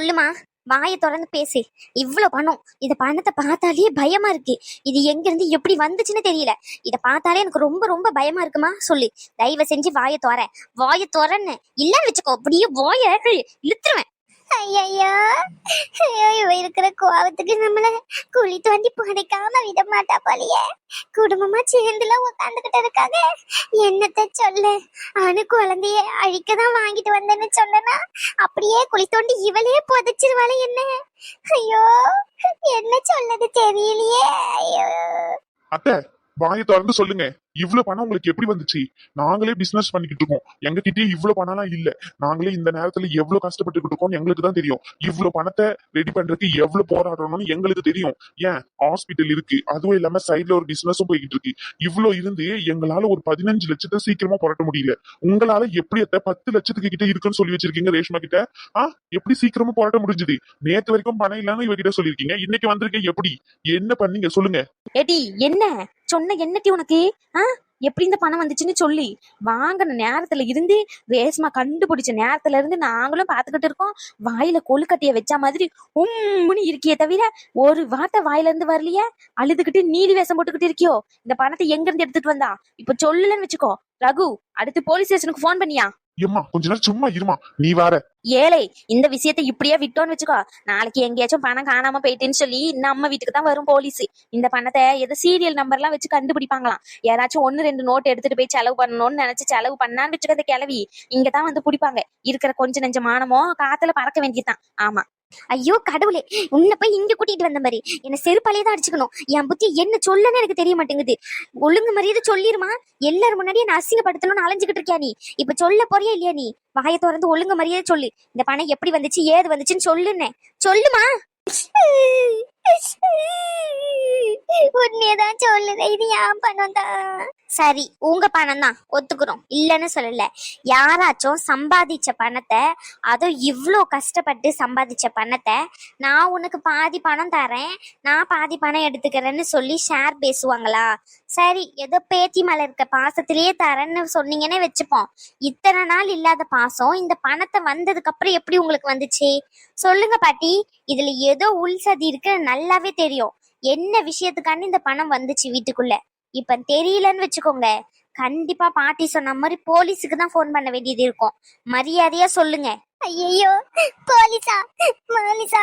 சொல்லுமா? வாயை திறந்து பேசு. இவ்வளோ பணம். இந்த பணத்தை பார்த்தாலே பயமா இருக்கு. இது எங்க இருந்து எப்படி வந்துச்சுன்னு தெரியல. இத பார்த்தாலே எனக்கு ரொம்ப ரொம்ப பயமா இருக்குமா? சொல்லு. தயவு செஞ்சு வாயை தோற. வாயை தோறன்னு. இல்லன்னு வச்சுக்கோ. அப்படியே வாயை இழுத்துருவேன். ஐயோ ஐயோ இருக்கிற கோவத்துக்கு நம்மள குழி தோண்டி புதைக்காம விட மாட்டா போலயே. குடும்பமா சேர்ந்துல உட்காந்துக்கிட்டு இருக்காங்க. என்னத்த சொல்லு? அணு குழந்தைய அழிக்க தான் வாங்கிட்டு வந்தேன்னு சொன்னனா? அப்படியே குழி தோண்டி இவளே புதைச்சிருவாளே என்ன? ஐயோ என்ன சொல்லது தெரியலையே. ஐயோ. அத்தை வாயை திறந்து சொல்லுங்க. இவ்வளவு பணம் உங்களுக்கு எப்படி வந்துச்சு? நாங்களே பிசினஸ் பண்ணிக்கிட்டு இருக்கோம். எங்ககிட்டயே இவ்வளவு பணம்லாம் இல்ல. நாங்களே இந்த நேரத்துல எவ்வளவு கஷ்டப்பட்டுக்கிட்டு இருக்கோம் எங்களுக்கு தான் தெரியும். இவ்வளவு பணத்தை ரெடி பண்றதுக்கு எவ்வளவு போராடணும்னு எங்களுக்கு தெரியும். ஏன்? ஹாஸ்பிட்டல் இருக்கு. அதுவும் இல்லாம சைடுல ஒரு பிசினஸும் போய்கிட்டு இருக்கு. இவ்வளவு இருந்து எங்களால ஒரு பதினஞ்சு லட்சத்தை சீக்கிரமா புரட்ட முடியல. உங்களால எப்படி எத்த பத்து லட்சத்துக்கு கிட்ட இருக்குன்னு சொல்லி வச்சிருக்கீங்க ரேஷ்மா கிட்ட? ஆ? எப்படி சீக்கிரமா புரட்ட முடிஞ்சது? நேத்து வரைக்கும் பணம் இல்லன்னு இவகிட்ட சொல்லிருக்கீங்க இன்னைக்கு வந்திருக்கீங்க எப்படி? என்ன பண்ணீங்க? சொல்லுங்க. என்ன? சொன்ன என்னட்டி உனக்கு? ஆ? எப்படி இந்த பணம் வந்துச்சுன்னு சொல்லி வாங்கின நேரத்துல இருந்து ரேஸ்மா கண்டுபிடிச்ச நேரத்துல இருந்து நாங்களும் பாத்துக்கிட்டு இருக்கோம். வாயில கொழுக்கட்டைய வச்ச மாதிரி உம்முன்னு இருக்கியே தவிர ஒரு வார்த்தை வாயில இருந்து வரலையே? அழுதுகிட்டு நீதி வேஷம் போட்டுக்கிட்டு இருக்கியோ? இந்த பணத்தை எங்க இருந்து எடுத்துட்டு வந்தா? இப்ப சொல்லலன்னு வச்சுக்கோ. ரகு அடுத்து போலீஸ் ஸ்டேஷனுக்கு போன் பண்ணியா? எம்மா கொஞ்ச நேரம் சும்மா இருமா. நீ வார ஏழை இந்த விஷயத்தை இப்படியே விட்டோன்னு வச்சுக்கோ. நாளைக்கு எங்கேயாச்சும் பணம் காணாம போயிட்டேன்னு சொல்லி நம்ம வீட்டுக்கு தான் வரும் போலீஸ். இந்த பணத்தை ஏதோ சீரியல் நம்பர்லாம் வச்சு கண்டுபிடிப்பாங்களாம். யாராச்சும் ஒன்னு ரெண்டு நோட் எடுத்துட்டு போய் செலவு பண்ணணும்னு நினைச்சு செலவு பண்ணான்னு வச்சுக்க அந்த கிளவி இங்கதான் வந்து பிடிப்பாங்க. இருக்கிற கொஞ்ச நெஞ்ச மானமோ காத்துல பறக்க வேண்டியதுதான். ஆமா. ஐயோ கடவுளே உன்னை போய் இங்க கூட்டிட்டு வந்த மாதிரி. என்ன செருப்பாலே தான் அடிச்சுக்கணும். என் புத்தி என்ன சொல்லன்னு எனக்கு தெரிய மாட்டேங்குது. ஒழுங்கு மரியாதை சொல்லிருமா? எல்லாரும் முன்னாடியே என்ன அசிங்கப்படுத்தணும்னு அலைஞ்சுக்கிட்டு இருக்கியா நீ? இப்ப சொல்ல போறியா இல்லையா நீ? வாய திறந்து ஒழுங்கு மரியாதை சொல்லு. இந்த பணம் எப்படி வந்துச்சு ஏது வந்துச்சுன்னு சொல்லுன்னு. சொல்லுமா? உண்மையதான் சொல்லுது. இது என் பணம் தான் சரி உங்க பணம் தான் ஒத்துக்கிறோம். இல்லைன்னு சொல்லல. யாராச்சும் சம்பாதிச்ச பணத்தை அதுவும் இவ்ளோ கஷ்டப்பட்டு சம்பாதிச்ச பணத்தை நான் உனக்கு பாதி பணம் தரேன் நான் பாதி பணம் எடுத்துக்கிறேன்னு சொல்லி ஷேர் பேசுவாங்களா? சரி ஏதோ பேத்தி மேல இருக்க பாசத்திலேயே தரேன்னு சொன்னீங்கன்னே வச்சுப்போம். இத்தனை நாள் இல்லாத பாசம் இந்த பணத்தை வந்ததுக்கு அப்புறம் எப்படி உங்களுக்கு வந்துச்சு? சொல்லுங்க பாட்டி. இதுல ஏதோ உள் சதி இருக்கு நல்லாவே தெரியும். என்ன விஷயத்துக்காண்டி இந்த பணம் வந்துச்சு வீட்டுக்குள்ள? இப்ப தெரியலன்னு வச்சுக்கோங்க. கண்டிப்பா பாட்டி சொன்ன மாதிரி போலீஸுக்கு தான் ஃபோன் பண்ண வேண்டியது இருக்கும். மரியாதையா சொல்லுங்க. ஐயோ போலீஸா? போலீஸா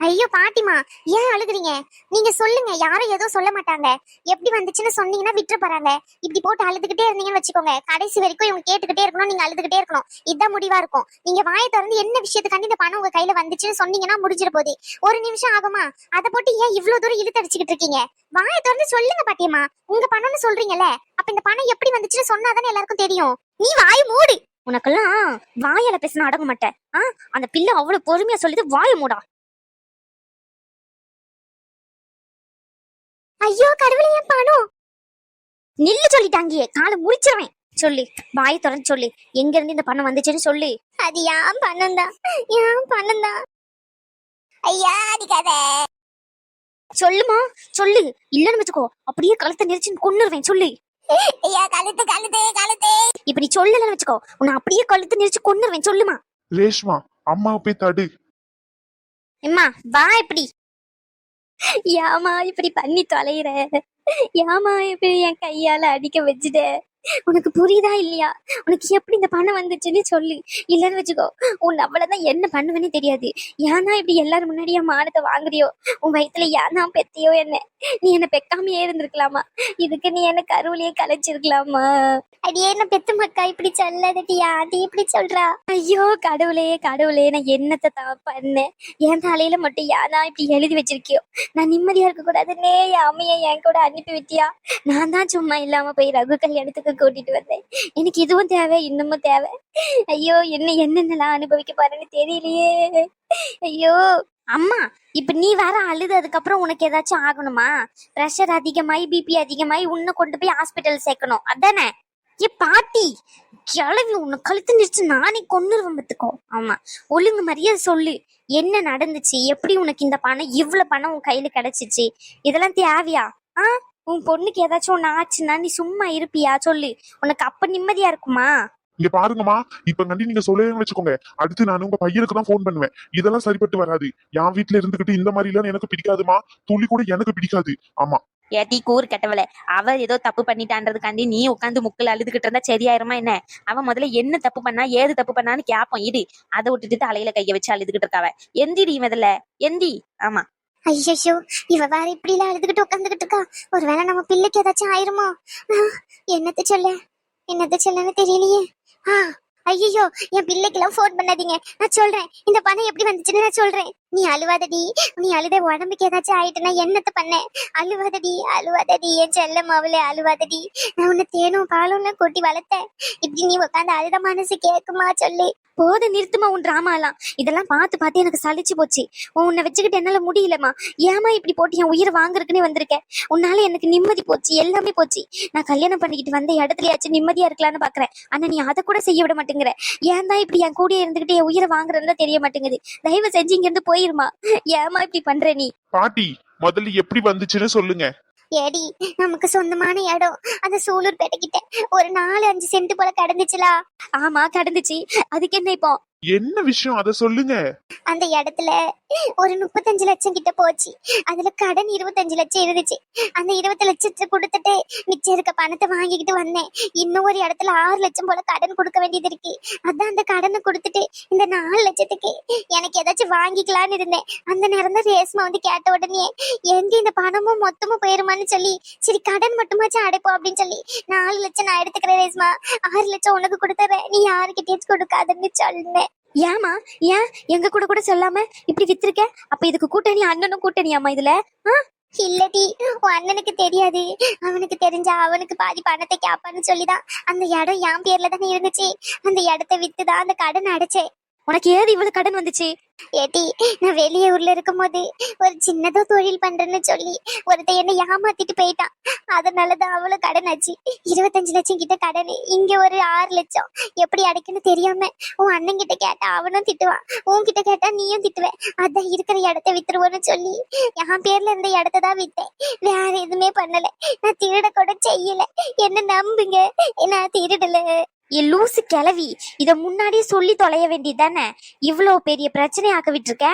ஐயோ பாட்டிமா ஏன் அழுகுறீங்க? நீங்க சொல்லுங்க யாரும் எதுவும் சொல்ல மாட்டாங்க. எப்படி வந்துச்சுன்னு சொன்னீங்கன்னா விட்டுற போறாங்க. இப்படி போட்டு அழுதுகிட்டே இருந்தீங்கன்னு வச்சுக்கோங்க. கடைசி வரைக்கும் இவங்க கேட்டுக்கிட்டே இருக்கணும் நீங்க அழுதுகிட்டே இருக்கணும். இதுதான் முடிவா இருக்கும். நீங்க வாயை திறந்து என்ன விஷயத்துக்காண்டி இந்த பணம் உங்க கையில வந்துச்சுன்னு சொன்னீங்கன்னா முடிஞ்சிட போது ஒரு நிமிஷம் ஆகுமா? அதை போட்டு ஏன் இவ்வளவு தூரம் இழுத்தடிச்சுக்கிட்டு இருக்கீங்க? வாயை திறந்து சொல்லுங்க பாட்டியம்மா உங்க பணம்னு சொல்றீங்கல்ல அப்ப இந்த பணம் எப்படி வந்துச்சுன்னு சொன்னாதானே எல்லாருக்கும் தெரியும். நீ வாயை மூடு. உனக்கெல்லாம் வாயால பேசினா அடங்க மாட்டேன். ஆ அந்த பிள்ளை அவ்வளவு பொறுமையா சொல்லிட்டு வாய மூடா. ஐயோ கடவுளே என் பணம் நில்லு சொல்லிட்டாங்கியே காலை முறிச்சிருவேன் சொல்லு. வாயை திறந்து சொல்லு. எங்க இருந்து இந்த பணம் வந்துச்சுன்னு சொல்லு. அது ஏன் பணம் தான் ஏன் பணம் தான் ஐயா அடிக்காத. சொல்லுமா? சொல்லு. இல்லன்னு வச்சுக்கோ. அப்படியே கழுத்தை நெரிச்சு கொன்னுருவேன். சொல்லு. ஐயா கழுத்து கழுத்து கழுத்து. இப்ப நீ சொல்லலன்னு வச்சுக்கோ. உன்னை அப்படியே கழுத்து நெரிச்சு கொன்னுருவேன். சொல்லுமா. ரேஷ்மா அம்மாவை போய் தடு. அம்மா வா இப்படி. ஏமா இப்படி பண்ணி தொலைகிற ஏமா இப்படி என் கையால அடிக்க வச்சுட்ட? உனக்கு புரியுதா இல்லையா? உனக்கு எப்படி இந்த பணம் வந்துச்சுன்னு சொல்லு. இல்லைன்னு வச்சுக்கோ உன் அவ்வளோதான் என்ன பண்ணுவேன்னு தெரியாது. ஏன்னா இப்படி எல்லாரும் முன்னாடியா மானத்தை வாங்குறியோ? உன் வயித்துல ஏன்னா பெத்தியோ என்ன? நீ என்ன பெக்காமையே இருந்திருக்கலாமா? இதுக்கு நீ என்ன கருவிலேயே கலைச்சிருக்கலாமா? அடியே என்ன பெத்து மக்கா இப்படி சொல்லாதடி அது இப்படி சொல்றா? ஐயோ கடவுளே கடவுளே நான் என்னத்தை தான் பண்ணேன்? என் தலையில மட்டும் யானா இப்படி எழுதி வச்சிருக்கியோ? நான் நிம்மதியா இருக்க கூடாதுன்னே என் அம்மையை என் கூட அனுப்பி விட்டியா? நான் தான் சும்மா இல்லாம போய் ரகு கல்யாணத்துக்கு கூட்டிட்டு வந்தேன். எனக்கு இதுவும் தேவை இன்னமும் தேவை. ஐயோ என்ன என்னென்னலாம் அனுபவிக்க போறேன்னு தெரியலையே. ஐயோ. அம்மா இப்ப நீ வேற அழுது அதுக்கப்புறம் உனக்கு ஏதாச்சும் ஆகணுமா? ப்ரெஷர் அதிகமாயி பிபி அதிகமாயி உன்னை கொண்டு போய் ஹாஸ்பிட்டல் சேர்க்கணும். அதானே? ஏ பாட்டி கிளவி உன்னை கழுத்து நிறுத்து நானே கொன்னுருவேன் பத்துக்கோ ஆமா ஒழுங்கு மரியாதை சொல்லு. என்ன நடந்துச்சு? எப்படி உனக்கு இந்த பணம் இவ்வளவு பணம் உன் கையில கிடைச்சிச்சு? இதெல்லாம் தேவையா? ஆ? உன் பொண்ணுக்கு ஏதாச்சும் ஒண்ணு ஆச்சுன்னா நீ சும்மா இருப்பியா? சொல்லு. உனக்கு அப்ப நிம்மதியா இருக்குமா? இங்க பாருங்கம்மா. இப்ப கண்டி நீங்க சொல்லவே வச்சுக்கோங்க. அடுத்து நான் உங்க பையனுக்கு தான் ஃபோன் பண்ணுவேன். இதெல்லாம் சரிப்பட்டு வராது. என் வீட்டுல இருந்துகிட்டு இந்த மாதிரி எல்லாம் எனக்கு பிடிக்காதுமா? துளி கூட எனக்கு பிடிக்காது. ஆமா. ஏட்டி கூறு கட்டவள. அவ ஏதோ தப்பு பண்ணிட்டான்றதுக்காண்டி நீ உட்காந்து முக்கில் அழுதுகிட்டு இருந்தா சரியாயிருமா என்ன? அவன் முதல்ல என்ன தப்பு பண்ணா ஏது தப்பு பண்ணான்னு கேப்போம். இடு அதை விட்டுட்டு தலையில கைய வச்சு அழுதுகிட்டு இருக்காவ எந்திடி முதல்ல எந்தி. ஆமா. ஐயோ இவ வேற இப்படி எல்லாம் எழுதுகிட்டு உட்காந்துகிட்டு இருக்கா. ஒருவேளை நம்ம பிள்ளைக்கு ஏதாச்சும் ஆயிருமோ? என்னத்த சொல்ல? என்னத்த சொல்லன்னு தெரியலையே. ஆ ஐயோ என் பிள்ளைக்கு எல்லாம் போன் பண்ணாதீங்க. நான் சொல்றேன். இந்த பணம் எப்படி வந்துச்சுன்னு நான் சொல்றேன். நீ அழுவாதடி நீ அழுத உடம்புக்கு ஏதாச்சும் ஆயிட்டுனா என்னத்த பண்ண? அழுவாதடி அழுவாதடி என் செல்ல மாவுலே அழுவாதடி நான் உன்னை தேனும் பாலும்னு கொட்டி வளர்த்தேன். இப்படி நீ உட்காந்து அழுத மனசு கேட்குமா சொல்லு. போத நிறுத்துமா உன் டிராமாலாம்? இதெல்லாம் பார்த்து பார்த்து எனக்கு சலிச்சு போச்சு. உன்னை வச்சுக்கிட்டு என்னால முடியலம்மா. ஏமா இப்படி போட்டு என் உயிரை வாங்குறதுக்குன்னே வந்திருக்கேன் உன்னால எனக்கு நிம்மதி போச்சு எல்லாமே போச்சு. நான் கல்யாணம் பண்ணிக்கிட்டு வந்த இடத்துலயாச்சும் நிம்மதியா இருக்கலாம்னு பாக்குறேன். ஆனா நீ அதை கூட செய்ய விட மாட்டேங்கிற. ஏன் தான் இப்படி என் கூடயே இருந்துகிட்டு என் உயிரை வாங்குறதுன்னு தெரிய மாட்டேங்குது. தயவு செஞ்சு இங்க இருந்து போயிருமா ஏமா இப்படி பண்ற நீ? பாட்டி முதல்ல எப்படி வந்துச்சுன்னு சொல்லுங்க. ஏடி நமக்கு சொந்தமான இடம். அந்த சூலூர் கிட்ட ஒரு நாலு அஞ்சு சென்ட் போல கடந்துச்சுலா. ஆமா கடந்துச்சு. அதுக்கு என்ன இப்போ? என்ன விஷயம்? அத சொல்லுங்க. அந்த இடத்துல ஒரு முப்பத்தஞ்சு லட்சம் கிட்ட போச்சு. அதுல கடன் இருபத்தஞ்சு லட்சம் இருந்துச்சு. அந்த இருபத்தி லட்சத்தை கொடுத்துட்டு மிச்சம் இருக்க பணத்தை வாங்கிக்கிட்டு வந்தேன். இன்னும் ஒரு இடத்துல ஆறு லட்சம் போல கடன் கொடுக்க வேண்டியது இருக்கு. அதான் அந்த கடனை கொடுத்துட்டு இந்த நாலு லட்சத்துக்கு எனக்கு ஏதாச்சும் வாங்கிக்கலாம்னு இருந்தேன். அந்த நேரம் தான் ரேஸ்மா வந்து கேட்ட உடனே எங்க இந்த பணமும் மொத்தமும் போயிருமான்னு சொல்லி சரி கடன் மட்டுமாச்சும் அடைப்போம் அப்படின்னு சொல்லி நாலு லட்சம் நான் எடுத்துக்கிறேன் ரேஸ்மா ஆறு லட்சம் உனக்கு கொடுத்துறேன். நீ யாருக்கிட்டேயும் கொடுக்காதுன்னு சொன்னேன் ஏமா ஏன்? எங்க கூட கூட சொல்லாம இப்படி வித்திருக்க? அப்ப இதுக்கு கூட்டணி அண்ணனும் கூட்டணியாமா இதுல? இல்லடி உன் அண்ணனுக்கு தெரியாது. அவனுக்கு தெரிஞ்சா அவனுக்கு பாதி பணத்தை கேப்பான்னு சொல்லிதான் அந்த இடம் என் பேர்ல தானே இருந்துச்சு. அந்த இடத்த வித்துதான் அந்த கடன் அடைச்சேன். உனக்கு ஏது இவ்வளவு கடன் வந்துச்சு? ஏடி நான் வெளியே ஊர்ல இருக்கும் போது ஒரு சின்னதோ தொழில் பண்றேன்னு சொல்லி ஒருத்தன் என்ன ஏமாத்திட்டு போயிட்டான். அதனாலதான் அவ்வளவு கடன் ஆச்சு. இருபத்தஞ்சு லட்சம் கிட்ட கடன் இங்க ஒரு ஆறு லட்சம். எப்படி அடைக்குன்னு தெரியாம உன் அண்ணன் கிட்ட கேட்டா அவனும் திட்டுவான். உன்கிட்ட கேட்டா நீயும் திட்டுவ. அதான் இருக்கிற இடத்த வித்துருவோன்னு சொல்லி என் பேர்ல இருந்த இடத்த தான் வித்தேன். வேற எதுவுமே பண்ணல. நான் திருட கூட செய்யல. என்ன நம்புங்க? நான் திருடல. ஏ லூசு கிளவி இத முன்னாடியே சொல்லி தொலைய வேண்டியதானே இவ்வளவு பெரிய பிரச்சனை ஆக்க விட்டுருக்க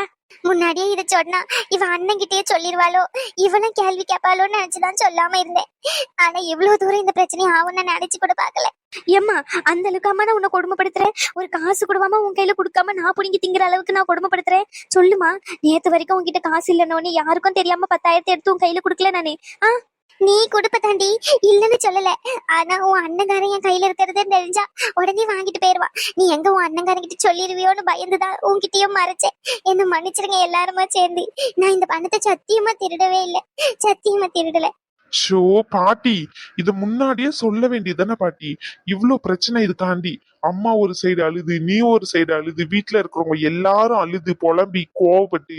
முன்னாடியே இத சொன்னா இவ அண்ணன் கிட்டயே சொல்லிருவாளோ? இவனும் கேள்வி கேட்பாளோன்னு நினைச்சுதான் சொல்லாம இருந்தேன். ஆனா இவ்வளவு தூரம் இந்த பிரச்சனை ஆகும்னு நினைச்சு கூட பாக்கல ஏம்மா அந்த அளவுக்காம அம்மா நான் உன்னை கொடுமைப்படுத்துறேன்? ஒரு காசு கொடுவாம உன் கையில கொடுக்காம நான் புடிங்கி திங்கிற அளவுக்கு நான் கொடுமைப்படுத்துறேன்? சொல்லுமா நேத்து வரைக்கும் உன்கிட்ட காசு இல்லைன்னு யாருக்கும் தெரியாம பத்தாயிரத்தை எடுத்து உன் கையில கொடுக்கல நானு. ஆஹ் நீ கொடுப்ப தாண்டி இல்லன்னு சொல்லல. ஆனா உன் அண்ணங்காரன் என் கையில இருக்கிறது தெரிஞ்சா உடனே வாங்கிட்டு போயிருவா. நீ எங்க உன் அண்ணங்காரன் கிட்ட சொல்லிருவியோன்னு பயந்துதான் உன்கிட்டயும் மறைச்சேன். என்ன மன்னிச்சிருங்க எல்லாருமா சேர்ந்து. நான் இந்த பணத்தை சத்தியமா திருடவே இல்லை. சத்தியமா திருடல. ஷோ பாட்டி இது முன்னாடியே சொல்ல வேண்டியதுதானே பாட்டி? இவ்வளோ பிரச்சனை இதுக்காண்டி அம்மா ஒரு சைடு அழுது நீ ஒரு சைடு அழுது வீட்டில் இருக்கிறவங்க எல்லாரும் அழுது புலம்பி கோவப்பட்டு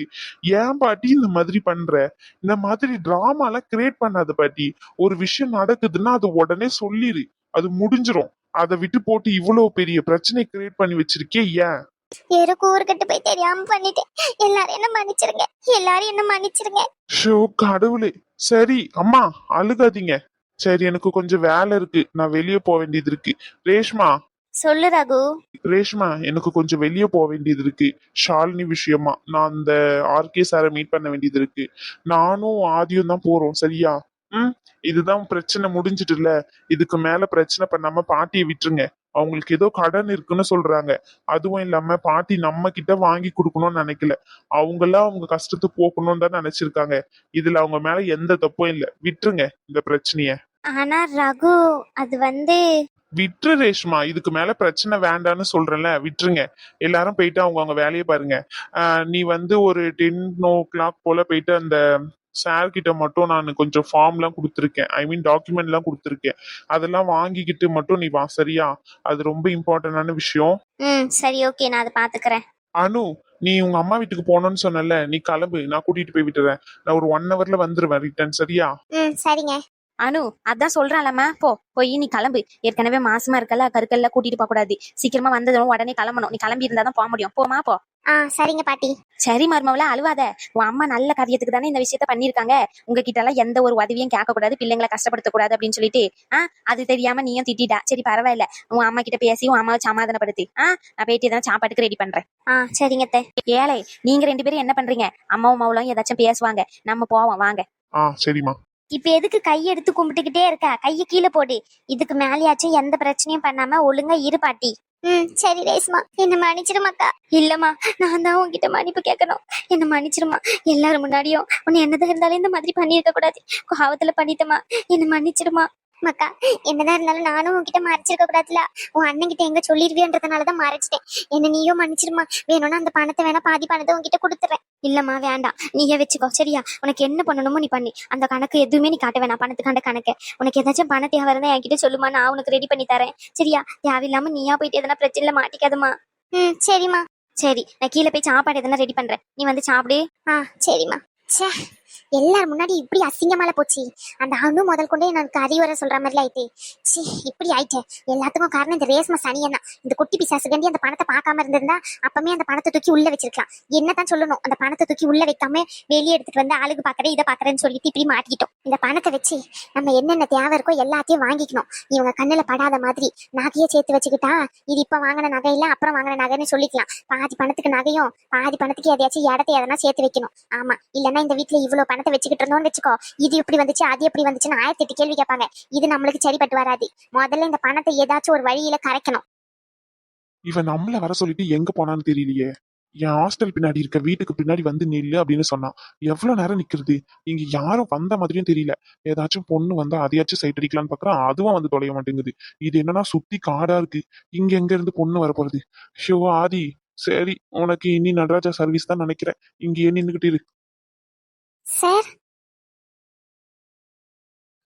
ஏன் பாட்டி இந்த மாதிரி பண்ற? இந்த மாதிரி டிராமாலாம் கிரியேட் பண்ணாத பாட்டி. ஒரு விஷயம் நடக்குதுன்னா அது உடனே சொல்லிடு அது முடிஞ்சிரும். அதை விட்டு போட்டு இவ்வளவு பெரிய பிரச்சனை கிரியேட் பண்ணி வச்சிருக்கே ஏன்? ஏதோ கூறுகட்டு போய் தெரியாம பண்ணிட்டேன். எல்லாரும் என்ன மன்னிச்சிருங்க. எல்லாரும் என்ன மன்னிச்சிருங்க. ஷோ கடவுளே. சரி அம்மா அழுகாதீங்க. சரி எனக்கு கொஞ்சம் வேலை இருக்கு. நான் வெளியே போக வேண்டியது இருக்கு. ரேஷ்மா. சொல்லு ரகு. ரேஷ்மா எனக்கு கொஞ்சம் வெளியே போக வேண்டியது இருக்கு. ஷாலினி விஷயமா. நான் அந்த ஆர்கே சாரை மீட் பண்ண வேண்டியது இருக்கு. நானும் ஆதியும் தான் போறோம். சரியா? ம். இதுதான் பிரச்சனை முடிஞ்சிட்டுல இதுக்கு மேல பிரச்சனை பண்ணாம பாட்டியை விட்டுருங்க. அவங்களுக்கு ஏதோ கடன் இருக்குன்னு சொல்றாங்க. அதுவும் இல்லாம பாட்டி நம்ம கிட்ட வாங்கி கொடுக்கணும்னு நினைக்கல. அவங்களா அவங்க கஷ்டத்தை போக்கணும்னு தான் நினைச்சிருக்காங்க. இதுல அவங்க மேல எந்த தப்பும் இல்ல. விட்டுருங்க இந்த பிரச்சனைய. ஆனா ரகு அது வந்து விட்டுரு ரேஷ்மா. இதுக்கு மேல பிரச்சனை வேண்டான்னு சொல்றேன்ல. விட்டுருங்க. எல்லாரும் போயிட்டு அவங்க அவங்க வேலையை பாருங்க. ஆஹ் நீ வந்து ஒரு டென் ஓ கிளாக் போல போயிட்டு அந்த சார் கிட்ட மட்டும் நான் கொஞ்சம் ஃபார்ம்லாம் கொடுத்துருக்கேன். ஐ மீன் டாக்குமெண்ட்லாம் கொடுத்துருக்கேன். அதெல்லாம் வாங்கிக்கிட்டு மட்டும் நீ வா சரியா? அது ரொம்ப இம்பார்ட்டன்டான விஷயம். ம் சரி ஓகே நான் அதை பாத்துக்கிறேன் அனு நீ உங்க அம்மா வீட்டுக்கு போகணும்னு சொன்னல நீ கிளம்பு. நான் கூட்டிட்டு போய் விட்டுறேன். நான் ஒரு ஒன் ஹவர்ல வந்துருவேன் ரிட்டர்ன் சரியா? ம் சரிங்க. அனு அதான் சொல்றான்லம்மா. போ போய் நீ கிளம்பு. ஏற்கனவே மாசமா இருக்கல கருக்கல்ல கூட்டிட்டு போக கூடாது. சீக்கிரமா வந்ததும் உடனே கிளம்பணும். நீ கிளம்பி இருந்தா தான் போக முடியும். போமா போ. ஆ சரிங்க பாட்டி. சரி மருமவள அழுவாத. உன் அம்மா நல்ல காரியத்துக்கு தானே இந்த விஷயத்த பண்ணிருக்காங்க உங்ககிட்ட எல்லாம் எந்த ஒரு உதவியும் கேட்க கூடாது பிள்ளைங்களை கஷ்டப்படுத்த கூடாது அப்படின்னு சொல்லிட்டு. ஆ அது தெரியாம நீயும் திட்டிட்டா. சரி பரவாயில்ல. உன் அம்மா கிட்ட பேசி உன் அம்மாவை சமாதானப்படுத்து. ஆ நான் பேட்டி தான் சாப்பாட்டுக்கு ரெடி பண்றேன். ஆ சரிங்க ஏழை நீங்க ரெண்டு பேரும் என்ன பண்றீங்க? அம்மாவும் அம்மாவும் ஏதாச்சும் பேசுவாங்க. நம்ம போவோம் வாங்க. ஆ சரிம்மா. இப்ப எதுக்கு கை எடுத்து கும்பிட்டுக்கிட்டே இருக்க? கையை கீழே போடு. இதுக்கு மேலேயாச்சும் எந்த பிரச்சனையும் பண்ணாம ஒழுங்கா இரு பாட்டி. ம் சரி ரேஸ்மா என்ன மன்னிச்சிருமாக்கா இல்லம்மா நான் தான் உன்கிட்ட மன்னிப்பு கேட்கணும். என்ன மன்னிச்சிருமா? எல்லாரும் முன்னாடியும் உன்னை என்னதான் இருந்தாலும் இந்த மாதிரி பண்ணியிருக்க கூடாது. கோவத்துல பண்ணிட்டமா என்ன மன்னிச்சிருமா? மக்கா என்னதான் இருந்தாலும் நானும் உன்கிட்ட மறைச்சிருக்க கூடாதுல உன் அண்ணன் கிட்ட எங்க சொல்லிருவியன்றதுனாலதான் மறைச்சிட்டேன். என்ன நீயும் மன்னிச்சிருமா. வேணும்னா அந்த பணத்தை வேணா பாதி பணத்தை உன்கிட்ட கொடுத்துறேன். இல்லம்மா வேண்டாம். நீயே வச்சுக்கோ. சரியா? உனக்கு என்ன பண்ணணுமோ நீ பண்ணி. அந்த கணக்கு எதுவுமே நீ காட்ட வேணாம். பணத்துக்காண்ட கணக்கு. உனக்கு ஏதாச்சும் பண தேவை இருந்தா என்கிட்ட சொல்லுமா. நான் உனக்கு ரெடி பண்ணி தரேன். சரியா? தேவையில்லாம நீயா போயிட்டு எதனா பிரச்சனைல மாட்டிக்காதம்மா. ம் சரிம்மா. சரி நான் கீழே போய் சாப்பாடு எதனா ரெடி பண்றேன். நீ வந்து சாப்பிடு. ஆ சரிம்மா. ச்சே. எல்லார் முன்னாடி இப்படி அசிங்கமால போச்சு. அந்த அணு முதல் கொண்டே எனக்கு அறிவுரை சொல்ற மாதிரி ஆயிட்டு. சி இப்படி ஆயிட்டு. எல்லாத்துக்கும் காரணம் இந்த ரேஸ்ம சனியன் தான். இந்த குட்டி பிசாசு கண்டி அந்த பணத்தை பார்க்காம இருந்திருந்தா அப்பமே அந்த பணத்தை தூக்கி உள்ள வச்சிருக்கலாம். என்னதான் சொல்லணும் அந்த பணத்தை தூக்கி உள்ள வைக்காம வெளியே எடுத்துட்டு வந்து ஆளுக்கு பாக்குறேன் இதை பாக்குறேன்னு சொல்லிட்டு இப்படி மாட்டிக்கிட்டோம். இந்த பணத்தை வச்சு நம்ம என்னென்ன தேவை இருக்கோ எல்லாத்தையும் வாங்கிக்கணும். இவங்க கண்ணுல படாத மாதிரி நகையை சேர்த்து வச்சுக்கிட்டா இது இப்ப வாங்கின நகை இல்ல அப்புறம் வாங்கின நகைன்னு சொல்லிக்கலாம். பாதி பணத்துக்கு நகையும் பாதி பணத்துக்கு எதையாச்சும் இடத்த எதனா சேர்த்து வைக்கணும். ஆமா இல்லன்னா இந்த வீட்டுல இவ்வளவு பணத்தை வச்சுக்கிட்டு இருந்தோம்னு வச்சுக்கோ. இது எப்படி வந்துச்சு அது எப்படி வந்துச்சுன்னு ஆயிரத்தி எட்டு கேள்வி கேட்பாங்க. இது நம்மளுக்கு சரிப்பட்டு வராது. முதல்ல இந்த பணத்தை ஏதாச்சும் ஒரு வழியில கரைக்கணும். இவன் நம்மள வர சொல்லிட்டு எங்க போனான்னு தெரியலையே. என் ஹாஸ்டல் பின்னாடி இருக்க வீட்டுக்கு பின்னாடி வந்து நில்லு அப்படின்னு சொன்னான். எவ்வளவு நேரம் நிக்கிறது? இங்க யாரும் வந்த மாதிரியும் தெரியல. ஏதாச்சும் பொண்ணு வந்தா அதையாச்சும் சைட் அடிக்கலாம்னு பாக்குறான் அதுவும் வந்து தொலைய மாட்டேங்குது. இது என்னன்னா சுத்தி காடா இருக்கு. இங்க எங்க இருந்து பொண்ணு வர போறது? ஷோ ஆதி சரி உனக்கு இனி நடராஜா சர்வீஸ் தான் நினைக்கிறேன். இங்கேயே நின்றுகிட்டு இரு. சார்?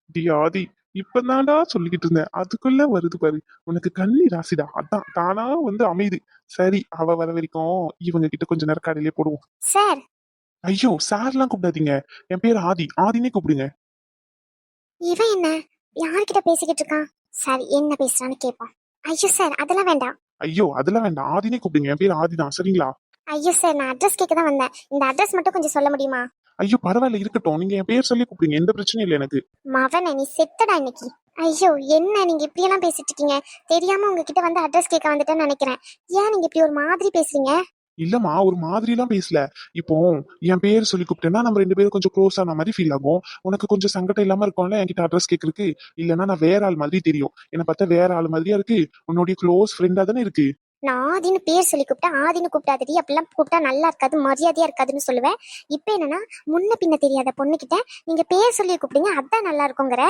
டி ஆதி இப்பதான்டா சொல்லிக்கிட்டு இருந்தேன். அதுக்குள்ள வருது பாரு. உனக்கு கண்ணி ராசிடா. அதான் தானா வந்து அமையுது. சரி அவ வர வரைக்கும் இவங்க கிட்ட கொஞ்ச நேரம் கடையிலே போடுவோம். சார்? ஐயோ சார்லாம் கூப்பிடாதீங்க. என் பேர் ஆதி. ஆதினே கூப்பிடுங்க. இவன் என்ன? யார்கிட்ட பேசிக்கிட்டு இருக்கான்? சரி என்ன பேசுறான்னு கேட்போம். ஐயோ சார் அதெல்லாம் வேண்டாம். ஐயோ அதெல்லாம் வேண்டாம். ஆதினே கூப்பிடுங்க. என் பேர் ஆதிதான். சரிங்களா? ஐயோ சார் நான் அட்ரஸ் கேட்க தான் வந்தேன். இந்த அட்ரஸ் மட்டும் கொஞ்சம் சொல்ல முடியுமா? ஐயோ பரவாயில்ல இருக்கட்டும். நீங்க என் பேர் சொல்லி கூப்பிடுங்க. எந்த பிரச்சனையும் இல்லை எனக்கு. மவனை நீ செத்தடா இன்னைக்கு. ஐயோ என்ன நீங்க இப்படி எல்லாம் பேசிட்டு இருக்கீங்க? தெரியாம உங்ககிட்ட வந்து அட்ரஸ் கேட்க வந்துட்டேன்னு நினைக்கிறேன். ஏன் நீங்க இப்படி ஒரு மாதிரி பேசுறீங்க? இல்லம்மா ஒரு மாதிரி எல்லாம் பேசல. இப்போ என் பேர் சொல்லி கூப்பிட்டேன்னா நம்ம ரெண்டு பேரும் கொஞ்சம் க்ளோஸ் ஆன மாதிரி ஃபீல் ஆகும். உனக்கு கொஞ்சம் சங்கடம் இல்லாம இருக்கும்ல என்கிட்ட அட்ரஸ் கேட்கறதுக்கு? இல்லைன்னா நான் வேற ஆள் மாதிரி தெரியும். என்ன பார்த்தா வேற ஆள் மாதிரியா இருக்கு. உன்னுடைய க்ளோஸ் ஃப்ரெண்டா தானே இருக்கு. நான் ஆதின்னு பேர் சொல்லி கூப்பிட்டா ஆதின்னு கூப்பிட்டாதடி அப்படிலாம் கூப்பிட்டா நல்லா இருக்காது மரியாதையா இருக்காதுன்னு சொல்லுவேன். இப்போ என்னன்னா முன்ன பின்ன தெரியாத பொண்ணுகிட்ட நீங்க பேர் சொல்லி கூப்பிடுங்க அதான் நல்லா இருக்குங்கிற.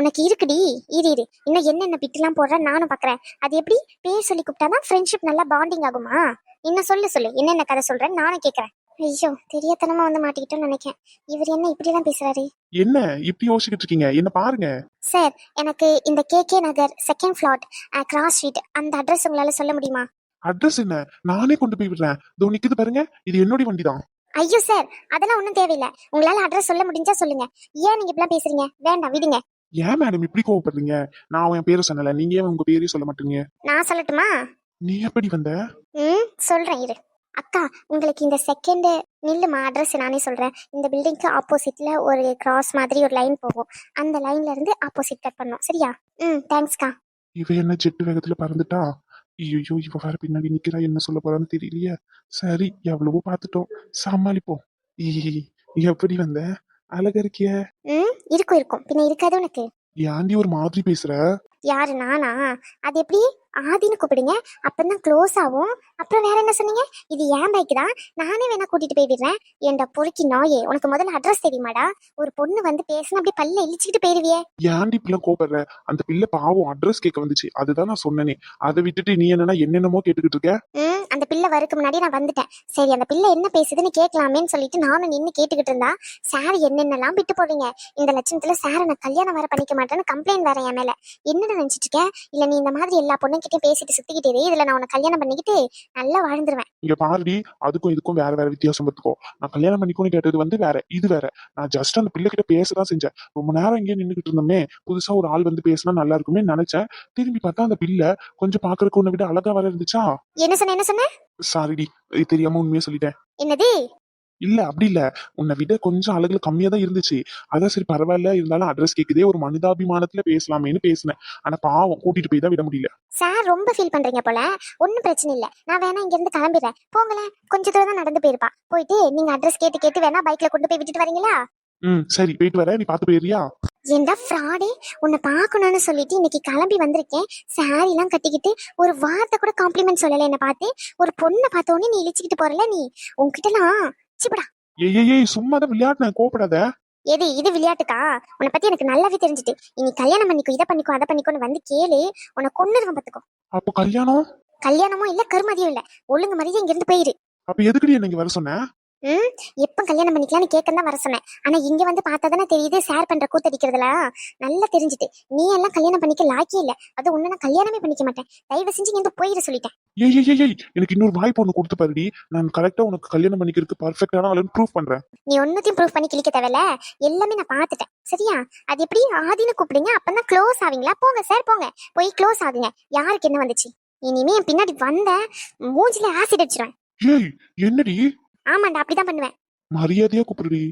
உனக்கு இருக்குடி இரு இரு. இன்னும் என்னென்ன பிட்டுலாம் போடுற நானும் பாக்குறேன். அது எப்படி? பேர் சொல்லி கூப்பிட்டாதான் ஃப்ரெண்ட்ஷிப் நல்லா பாண்டிங் ஆகுமா? இன்னும் சொல்லு சொல்லு. என்னென்ன கதை சொல்றேன் நானும் கேட்கறேன் ஐயோ தெரியாதனமா வந்து மாட்டிக்கிட்டோன்னு நினைக்கேன் இவர் என்ன இப்படிலாம் பேசுறாரு? என்ன? இப்படி யோசிச்சுக்கிட்டு இருக்கீங்க? என்ன பாருங்க. சார் எனக்கு இந்த K K Nagar second flat cross street அந்த அட்ரஸ் உங்களால சொல்ல முடியுமா? அட்ரஸ் என்ன? நானே கொண்டு போய் விடுறேன். இதோ நிக்குது பாருங்க. இது என்னுடைய வண்டி தான் ஐயோ சார் அதெல்லாம் ஒன்றும் தேவையில்லை. உங்களால அட்ரஸ் சொல்ல முடிஞ்சா சொல்லுங்க. ஏன் நீங்க இப்படிலாம் பேசுறீங்க? வேண்டாம் விடுங்க. ஏன் மேடம் இப்படி கோவப்படுறீங்க? நான் என் பேரை சொன்னல நீங்க ஏன் உங்க பேரையும் சொல்ல மாட்டீங்க? நான் சொல்லட்டுமா? நீ எப்படி வந்த? ம் சொல்றேன் இரு. அக்கா உங்களுக்கு இந்த செகண்ட் நில்லுமா அட்ரஸ் நானே சொல்றேன். இந்த பில்டிங்க்கு ஆப்போசிட்ல ஒரு கிராஸ் மாதிரி ஒரு லைன் போகும். அந்த லைன்ல இருந்து ஆப்போசிட் கட் பண்ணும் சரியா? ம் தேங்க்ஸ்க்கா இவ என்ன ஜெட்டு வேகத்துல பறந்துட்டா? ஐயோ இவ வேற பின்னாடி நிக்கிறா என்ன சொல்ல போறான்னு தெரியலையே. சரி எவ்வளவோ பார்த்துட்டோம். சமாளிப்போம். எப்படி வந்த? அழகா இருக்கிய. இருக்கும் இருக்கும். பின்ன இருக்காது உனக்கு. ஏன்டி ஒரு மாதிரி பேசுற? யாரு நானா? அது எப்படி? ஆதின்னு கூப்பிடுங்க. அப்பதான் க்ளோஸ் ஆகும். அப்புறம் வேற என்ன சொன்னீங்க? இது ஏன் பைக் தான். நானே வேணா கூட்டிட்டு போய் விடுறேன். ஏன்டா பொறுக்கி நாயே? உனக்கு முதல்ல அட்ரஸ் தெரியுமாடா? ஒரு பொண்ணு வந்து பேசினா அப்படியே பல்ல இழிச்சுக்கிட்டு போயிருவியே. ஏன்டி இப்பெல்லாம் கோபப்படுற அந்த பிள்ளை பாவம் அட்ரஸ் கேட்க வந்துச்சு. அதுதான் நான் சொன்னேனே. அதை விட்டுட்டு நீ என்னன்னா என்னென்னமோ கேட்டுக்கிட்டு இருக்க? ம் அந்த பிள்ளை வரக்கு முன்னாடி நான் வந்துட்டேன். சரி அந்த பிள்ளை என்ன பேசுதுன்னு கேட்கலாமேன்னு சொல்லிட்டு நானும் நின்று கேட்டுக்கிட்டு இருந்தா சார் என்னென்னலாம் விட்டு போடுறீங்க? இந்த லட்சணத்துல சார் நான் கல்யாணம் வேற பண்ணிக்க மாட்டேன்னு கம்ப்ளைண்ட் வேற என் மேல. என்னடா நினைச்சிட்டு இருக்க? இல்ல நீ இந்த மாதிரி எல்லா பொண்ணும் கிட்டயும் பேசிட்டு சுத்திக்கிட்டே. இதுல நான் உன்னை கல்யாணம் பண்ணிக்கிட்டு நல்லா வாழ்ந்துருவேன். இங்க பாருடி அதுக்கும் இதுக்கும் வேற வேற வித்தியாசம் பார்த்துக்கோ. நான் கல்யாணம் பண்ணிக்கோன்னு கேட்டது வந்து வேற இது வேற. நான் ஜஸ்ட் அந்த பிள்ளை கிட்ட பேசதான் செஞ்சேன். ரொம்ப நேரம் இங்கே நின்றுகிட்டு இருந்தோமே புதுசா ஒரு ஆள் வந்து பேசினா நல்லா இருக்குமே நினைச்சேன். திரும்பி பார்த்தா அந்த பிள்ளை கொஞ்சம் பாக்குறதுக்கு உன்னை விட அழகா வர இருந்துச்சா? என்ன சொன்ன என்ன சொன்ன? சாரிடி தெரியாம உண்மையா சொல்லிட்டேன். என்னது? இல்ல அப்படி இல்ல. உன்னை விட கொஞ்சம் அழகுல கம்மியா தான் இருந்துச்சு. அதான் சரி பரவாயில்ல. இருந்தாலும் அட்ரஸ் கேக்குதே ஒரு மனிதாபிமானத்துல பேசலாமேன்னு பேசினேன். ஆனா பாவம் கூட்டிட்டு போய் தான் விட முடியல. சார் ரொம்ப ஃபீல் பண்றீங்க போல. ஒன்றும் பிரச்சனை இல்ல. நான் வேணா இங்க இருந்து கிளம்பிடுறேன். போங்களேன். கொஞ்ச தூரம் தான் நடந்து போயிருப்பா. போயிட்டு நீங்க அட்ரஸ் கேட்டு கேட்டு வேணா பைக்ல கொண்டு போய் விட்டுட்டு வரீங்களா? ம் சரி. போயிட்டு வர நீ பாத்து போயிரியா ஏண்டா ஃப்ராடே உன்னை பார்க்கணும்னு சொல்லிட்டு இன்னைக்கு கிளம்பி வந்திருக்கேன். சாரி எல்லாம் கட்டிக்கிட்டு ஒரு வார்த்தை கூட காம்ப்ளிமெண்ட் சொல்லல. என்ன பார்த்து ஒரு பொண்ணை பார்த்த உடனே நீ இழிச்சுக்கிட்டு போறல நீ? உன்கிட்டலாம் சிப்படா ஏய் ஏய், சும்மா தான் விளையாட்டுனேன் கோபப்படாத எது இது விளையாட்டுக்கா? உன்னை பத்தி எனக்கு நல்லாவே தெரிஞ்சுட்டு. இனி கல்யாணம் பண்ணிக்கோ இதை பண்ணிக்கோ அதை பண்ணிக்கோன்னு வந்து கேளு. உன்னை கொன்னுருவன் பார்த்துக்கோ. அப்போ கல்யாணம்? கல்யாணமும் இல்ல கருமதியும் இல்ல. ஒழுங்கு மாதிரியே இங்க இருந்து போயிரு. அப்ப எதுக்குடி என்ன இங்க வர சொன்ன? ம்? எப்ப கல்யாணம் பண்ணிக்கலாம்னு கேட்க தான் வர சொன்னேன். ஆனா இங்க வந்து பார்த்தா தானே தெரியுது ஷேர் பண்ற கூத்தடிக்கிறதுல? நல்லா தெரிஞ்சுட்டு நீ எல்லாம் கல்யாணம் பண்ணிக்க லாக்கி இல்ல. அது உன்னை நான் கல்யாணமே பண்ணிக்க மாட்டேன். தயவு செஞ்சு இங்க போயிரு சொல்லிட்டேன். ஏய் ஏய் எனக்கு இன்னொரு வாய்ப்பு ஒண்ணு கொடுத்து பாருடி. நான் கரெக்டா உனக்கு கல்யாணம் பண்ணிக்கிறதுக்கு பர்ஃபெக்டான ஆளுன்னு ப்ரூவ் பண்றேன். நீ ஒன்னத்தையும் ப்ரூவ் பண்ணி கிளிக்க தேவையில்ல. எல்லாமே நான் பார்த்துட்டேன். சரியா? அது எப்படி? ஆதின்னு கூப்பிடுங்க. அப்பதான் க்ளோஸ் ஆவீங்களா? போங்க சார் போங்க. போய் க்ளோஸ் ஆகுங்க. யாருக்கு என்ன வந்துச்சு? இனிமே என் பின்னாடி வந்த மூஞ்சில ஆசிட் அடிச்சிருவேன். ஏய் என்னடி? ஆமாண்டா அப்படிதான் பண்ணுவேன். மரியாதையா கூப்பிடுடி.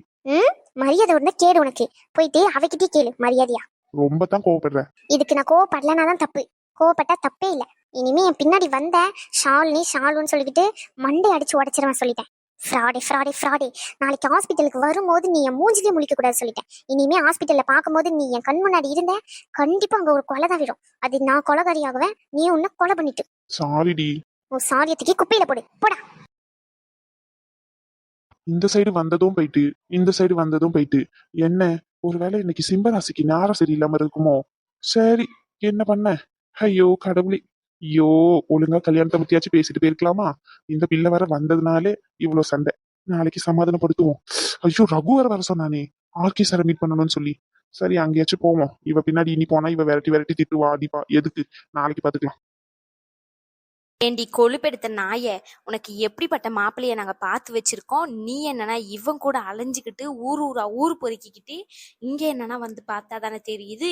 மரியாதை இருந்தா கேடு உனக்கு. போயிட்டு அவகிட்டே கேளு மரியாதையா. ரொம்ப தான் கோவப்படுறேன் இதுக்கு நான் கோவப்படலனா தான் தப்பு. கோவப்பட்டா தப்பே இல்ல. இனிமே என் பின்னாடி வந்த ஷால்னி ஷாலுன்னு சொல்லிக்கிட்டு மண்டை அடிச்சு உடச்சிருவேன் சொல்லிட்டேன். ஃப்ராடே ஃப்ராடே ஃப்ராடே நாளைக்கு ஹாஸ்பிட்டலுக்கு வரும்போது நீ என் மூஞ்சிலே முழிக்க கூடாது சொல்லிட்டேன். இனிமே ஹாஸ்பிட்டல்ல பார்க்கும்போது நீ என் கண் முன்னாடி இருந்த கண்டிப்பா அங்க ஒரு கொலை தான் விடும் அது நான் கொலைகாரி ஆகுவேன் நீ உன்னை கொலை பண்ணிட்டு. சாரிடி உன் சாரியத்துக்கு குப்பையில போடு. போடா. இந்த சைடு வந்ததும் போயிட்டு இந்த சைடு வந்ததும் போயிட்டு என்ன? ஒருவேளை இன்னைக்கு சிம்பராசிக்கு நேரம் சரியில்லாம இருக்குமோ? சரி என்ன பண்ண? ஐயோ கடவுளே. ஐயோ ஒழுங்கா கல்யாணத்தை பத்தியாச்சும் பேசிட்டு போயிருக்கலாமா? இந்த பிள்ளை வர வந்ததுனாலே இவ்வளவு சண்டை. நாளைக்கு சமாதானப்படுத்துவோம். ஐயோ ரகு வர வர சொன்னானே. ஆர்கே சாரை மீட் பண்ணணும்னு சொல்லி. சரி அங்கேயாச்சும் போவோம். இவ பின்னாடி இனி போனா இவ விரட்டி விரட்டி திட்டுவா அடிப்பா. எதுக்கு? நாளைக்கு பாத்துக்கலாம். ஏண்டி கொழுப்பெடுத்த நாய உனக்கு எப்படிப்பட்ட மாப்பிள்ளைய நாங்க பார்த்து வச்சிருக்கோம்? நீ என்னன்னா இவன் கூட அலைஞ்சுக்கிட்டு ஊர் ஊரா ஊர் பொறுக்கிக்கிட்டு இங்க என்னன்னா வந்து பார்த்தா தானே தெரியுது.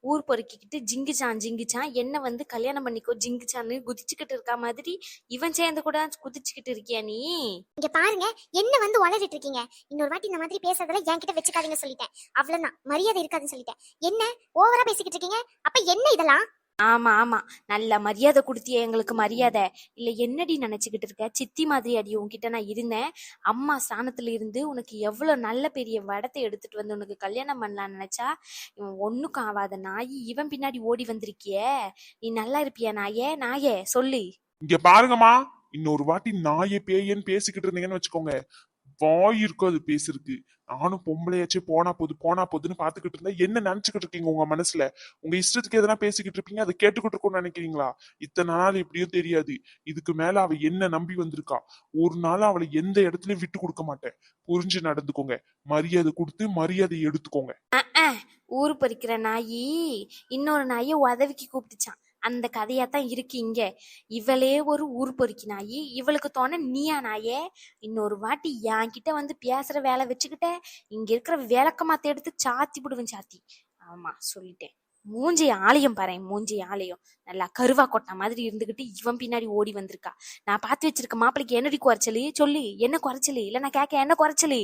ஊர் பொறுக்கிக்கிட்டு ஜிங்குச்சான் ஜிங்குச்சான் என்ன வந்து கல்யாணம் பண்ணிக்கோ ஜிங்குச்சான்னு குதிச்சுக்கிட்டு இருக்கா மாதிரி இவன் சேர்ந்து கூட குதிச்சுக்கிட்டு இருக்கியா நீ? இங்க பாருங்க என்ன வந்து உளறிட்டு இருக்கீங்க? இன்னொரு வாட்டி இந்த மாதிரி பேசுறதுல என்கிட்ட வச்சுக்காதீங்க சொல்லிட்டேன். அவ்வளவுதான். மரியாதை இருக்காதுன்னு சொல்லிட்டேன். என்ன? ஓவரா பேசிக்கிட்டு இருக்கீங்க? அப்ப என்ன இதெல்லாம்? ஆமா ஆமா. நல்ல மரியாதை கொடுத்திய எங்களுக்கு மரியாதை. இல்ல என்னடி நினைச்சுக்கிட்டு இருக்க? சித்தி மாதிரி அடி உன்கிட்ட நான் இருந்தேன். அம்மா ஸ்தானத்துல இருந்து உனக்கு எவ்வளவு நல்ல பெரிய வடத்தை எடுத்துட்டு வந்து உனக்கு கல்யாணம் பண்ணலாம்னு நினைச்சா இவன் ஒண்ணுக்கும் ஆகாத நாயி இவன் பின்னாடி ஓடி வந்திருக்கியே. நீ நல்லா இருப்பியா நாயே? நாயே சொல்லு. இங்க பாருங்கம்மா. இன்னொரு வாட்டி நாயே பேயன்னு பேசிக்கிட்டு இருந்தீங்கன்னு வச்சுக்கோங்க. வாய் இருக்கும் அது பேசுறதுக்கு. நானும் பொம்பளையாச்சும் போனா போது போனா போதுன்னு பாத்துக்கிட்டு இருந்தா என்ன நினைச்சுக்கிட்டு இருக்கீங்க உங்க மனசுல? உங்க இஷ்டத்துக்கு எதனா பேசிக்கிட்டு இருப்பீங்க அதை கேட்டுக்கிட்டு இருக்கோம்னு நினைக்கிறீங்களா? இத்தனை நாள் எப்படியும் தெரியாது. இதுக்கு மேல அவ என்ன நம்பி வந்திருக்கா? ஒரு நாள் அவளை எந்த இடத்துலயும் விட்டு கொடுக்க மாட்டேன். புரிஞ்சு நடந்துக்கோங்க. மரியாதை கொடுத்து மரியாதை எடுத்துக்கோங்க. ஊரு பறிக்கிற நாயி இன்னொரு நாயை உதவிக்கு கூப்பிட்டுச்சான் அந்த கதையாத்தான் தான் இருக்கு இங்க. இவளே ஒரு ஊர் பொறுக்கி நாயி. இவளுக்கு தோண நீயா நாயே? இன்னொரு வாட்டி என்கிட்ட வந்து பேசுற வேலை வச்சுக்கிட்ட. இங்க இருக்கிற விளக்கமாத்த எடுத்து சாத்தி விடுவேன் சாத்தி. ஆமா சொல்லிட்டேன். மூஞ்சி ஆலயம் பாரு மூஞ்சி ஆலயம். நல்லா கருவா கொட்டா மாதிரி இருந்துகிட்டு இவன் பின்னாடி ஓடி வந்திருக்கா. நான் பார்த்து வச்சிருக்க மாப்பிளைக்கு என்னடி குறைச்சலு? சொல்லு என்ன குறைச்சலு? இல்ல நான் கேட்க என்ன குறைச்சலு?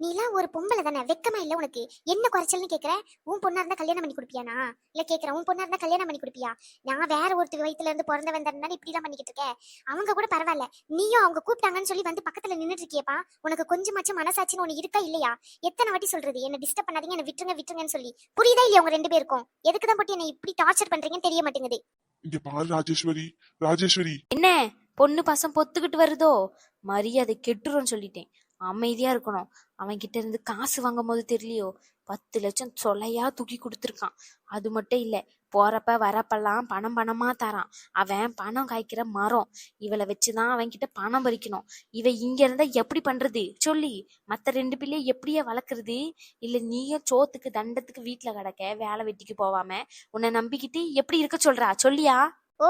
நீலாம் ஒரு பொம்பளை தானே? வெக்கமா இல்ல உனக்கு? என்ன குறைச்சல்னு கேக்குற? உன் பொண்ணா இருந்தா கல்யாணம் பண்ணி கொடுப்பியானா? இல்ல கேக்குறேன் உன் பொண்ணா இருந்தா கல்யாணம் பண்ணி கொடுப்பியா? நான் வேற ஒருத்தர் வயித்துல இருந்து பிறந்த வந்தாரு இப்படி எல்லாம் பண்ணிக்கிட்டு இருக்க அவங்க கூட பரவாயில்ல. நீயும் அவங்க கூப்பிட்டாங்கன்னு சொல்லி வந்து பக்கத்துல நின்னுட்டு இருக்கியப்பா. உனக்கு கொஞ்சமாச்சும் மனசாட்சின்னு ஒண்ணு இருக்கா இல்லையா? எத்தனை வாட்டி சொல்றது? என்ன டிஸ்டர்ப் பண்ணாதீங்க என்ன விட்டுருங்க விட்டுருங்கன்னு சொல்லி. புரியுதா இல்லையா உங்க ரெண்டு பேருக்கும்? எதுக்கு தான் போட்டு என்ன இப்படி டார்ச்சர் பண்றீங்கன்னு தெரிய மாட்டேங்குது. இங்க பாரு ராஜேஸ்வரி ராஜேஸ்வரி. என்ன? பொண்ணு பசம் பொத்துக்கிட்டு வருதோ? மரியாதை கெட்டுரும்னு சொல்லிட்டேன். அமைதியா இருக்கணும். அவன் கிட்ட இருந்து காசு வாங்கும் போது தெரியலையோ? பத்து லட்சம் சொலையா தூக்கி கொடுத்துருக்கான். அது மட்டும் இல்லை போறப்ப வரப்பெல்லாம் பணம் பணமா தரான். அவன் பணம் காய்க்கிற மரம். இவளை வச்சுதான் அவன் கிட்ட பணம் பறிக்கணும். இவ இங்க இருந்தா எப்படி பண்றது? சொல்லி மத்த ரெண்டு பிள்ளைய எப்படியே வளர்க்கறது? இல்ல நீயும் சோத்துக்கு தண்டத்துக்கு வீட்டுல கிடக்க வேலை வெட்டிக்கு போவாம உன்னை நம்பிக்கிட்டு எப்படி இருக்க சொல்றா? சொல்லியா? ஓ